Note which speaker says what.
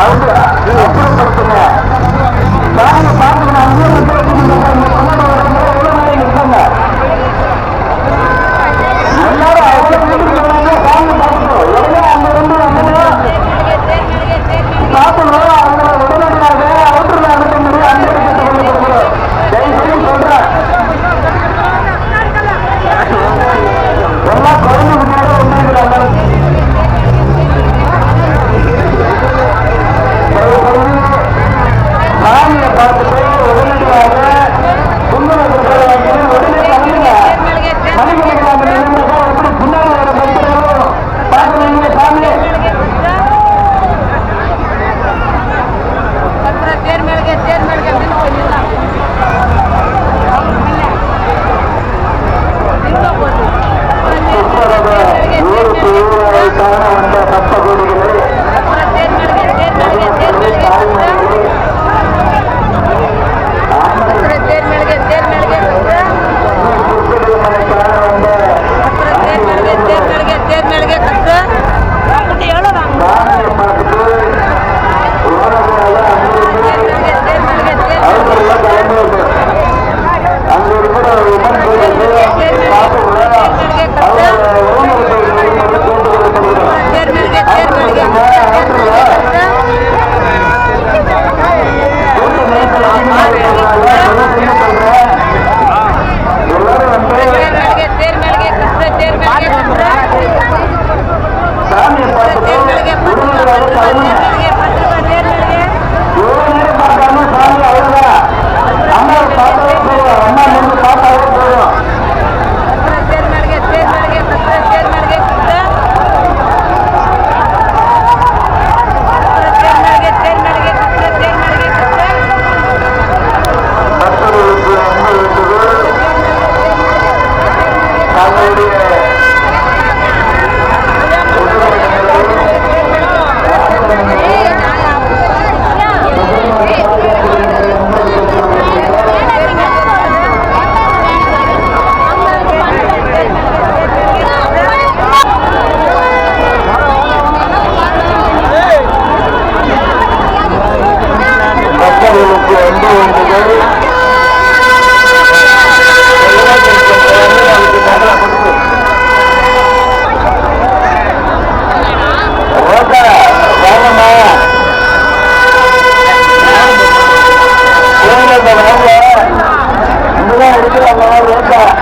Speaker 1: அவர்கள் Thank you. Hallelujah. Allah.